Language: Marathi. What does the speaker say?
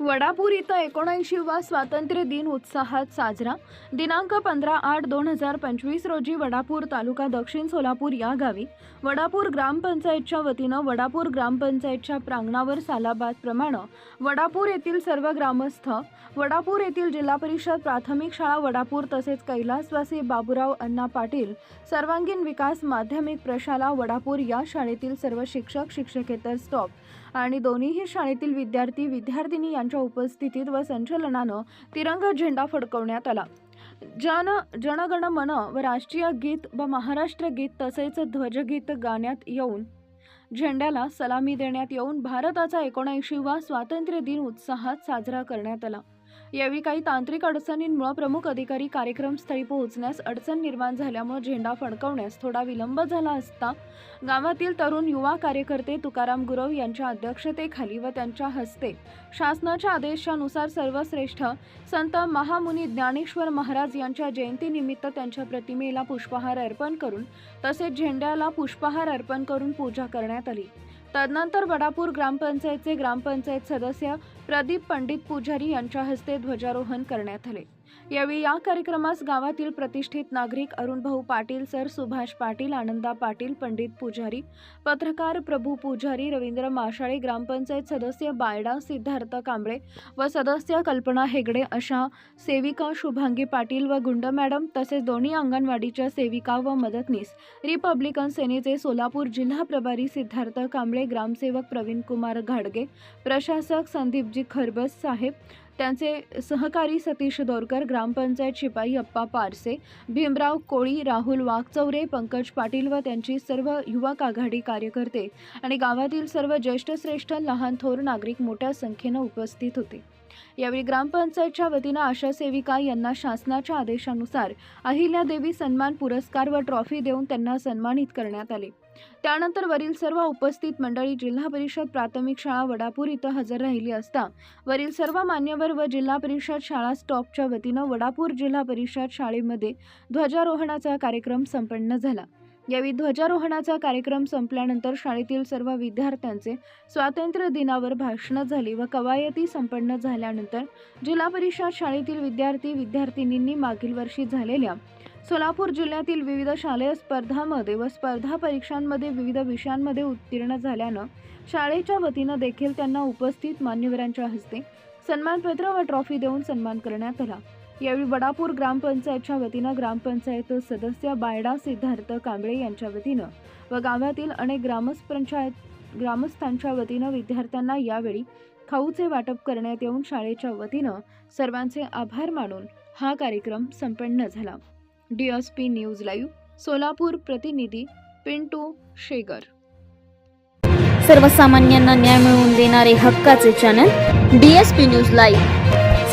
वडापूर इथं एकोणऐंशीवा स्वातंत्र्य दिन उत्साहात साजरा. दिनांक पंधरा आठ दोन हजार पंचवीस रोजी वडापूर तालुका दक्षिण सोलापूर या गावी वडापूर ग्रामपंचायतच्या वतीनं वडापूर ग्रामपंचायतच्या प्रांगणावर सालाबादप्रमाणे वडापूर येथील सर्व ग्रामस्थ वडापूर येथील जिल्हा परिषद प्राथमिक शाळा वडापूर तसेच कैलासवासी बाबुराव अण्णा पाटील सर्वांगीण विकास माध्यमिक प्रशाला वडापूर या शाळेतील सर्व शिक्षक शिक्षकेतर स्टॉप. आणि दोन्हीही शाळेतील विद्यार्थी विद्यार्थिनी यांच्या उपस्थितीत व संचलनानं तिरंगा झेंडा फडकवण्यात आला. जन जनगण मन व राष्ट्रीय गीत व महाराष्ट्र गीत तसेच ध्वजगीत गाण्यात येऊन झेंड्याला सलामी देण्यात येऊन भारताचा एकोणऐंशीवा स्वातंत्र्य दिन उत्साहात साजरा करण्यात आला. यावेळी काही तांत्रिक अडचणींमुळे प्रमुख अधिकारी कार्यक्रमस्थळी पोहोचण्यास अडचण निर्माण झाल्यामुळे झेंडा फडकवण्यास थोडा विलंब झाला असता गावातील तरुण युवा कार्यकर्ते तुकाराम गुरव यांच्या अध्यक्षतेखाली व त्यांच्या हस्ते शासनाच्या आदेशानुसार सर्वश्रेष्ठ संत महामुनी ज्ञानेश्वर महाराज यांच्या जयंतीनिमित्त त्यांच्या प्रतिमेला पुष्पहार अर्पण करून तसेच झेंड्याला पुष्पहार अर्पण करून पूजा करण्यात आली. तदनंतर वडापूर ग्रामपंचायतचे ग्रामपंचायत सदस्य प्रदीप पंडित पुजारी यांच्या हस्ते ध्वजारोहण करण्यात आले. यावेळी या कार्यक्रमास गावातील प्रतिष्ठित नागरिक अरुणभाऊ पाटील सर सुभाष पाटील आनंदा पाटील पंडित पुजारी पत्रकार प्रभू पुजारी रवींद्र माशाळे ग्रामपंचायत सदस्य बायडा सिद्धार्थ कांबळे व सदस्य कल्पना हेगडे अशा सेविका शुभांगी पाटील व गुंड मॅडम तसेच दोन्ही अंगणवाडीच्या सेविका व मदतनीस रिपब्लिकन सेनेचे सोलापूर जिल्हा प्रभारी सिद्धार्थ कांबळे ग्रामसेवक प्रवीण कुमार घाडगे प्रशासक संदीपजी खरबस साहेब त्यांचे सहकारी सतीश दोरकर ग्रामपंचायत शिपाई अप्पा पारसे भीमराव कोळी राहुल वाघचौरे पंकज पाटील व त्यांची सर्व युवक आघाडी कार्यकर्ते आणि गावातील सर्व ज्येष्ठ श्रेष्ठ लहान थोर नागरिक मोठ्या संख्येनं उपस्थित होते. यावेळी ग्रामपंचायतच्या वतीनं आशा सेविका यांना शासनाच्या आदेशानुसार अहिल्यादेवी सन्मान पुरस्कार व ट्रॉफी देऊन त्यांना सन्मानित करण्यात आले. त्यानंतर वरील सर्व उपस्थित मंडळी जिल्हा परिषद प्राथमिक शाळा वडापूर इथं हजर राहिली असता. वरील सर्व मान्यवर व जिल्हा परिषद शाळा स्टॉपच्या वतीनं वडापूर जिल्हा परिषद शाळेमध्ये ध्वजारोहणाचा कार्यक्रम संपन्न झाला. यावेळी ध्वजारोहणाचा कार्यक्रम संपल्यानंतर शाळेतील सर्व विद्यार्थ्यांचे स्वातंत्र्य दिनावर भाषणं झाली व कवायती संपन्न झाल्यानंतर जिल्हा परिषद शाळेतील विद्यार्थी विद्यार्थिनींनी मागील वर्षी झालेल्या सोलापूर जिल्ह्यातील विविध शालेय स्पर्धामध्ये व स्पर्धा परीक्षांमध्ये विविध विषयांमध्ये उत्तीर्ण झाल्यानं शाळेच्या वतीनं देखील त्यांना उपस्थित मान्यवरांच्या हस्ते सन्मानपत्र व ट्रॉफी देऊन सन्मान करण्यात आला. यावेळी वडापूर ग्रामपंचायतच्या वतीनं ग्रामपंचायत सदस्य बायडा सिद्धार्थ कांबळे यांच्या वतीनं व गावातील अनेक ग्रामपंचायत ग्रामस्थांच्या वतीनं विद्यार्थ्यांना यावेळी खाऊचे वाटप करण्यात येऊन शाळेच्या वतीनं सर्वांचे आभार मानून हा कार्यक्रम संपन्न झाला. D S P news live Solapur प्रतिनिधी पिंटू शेगर. सर्वसामान्यांना न्याय मिळवून देणारे हक्काचे channel D S P news live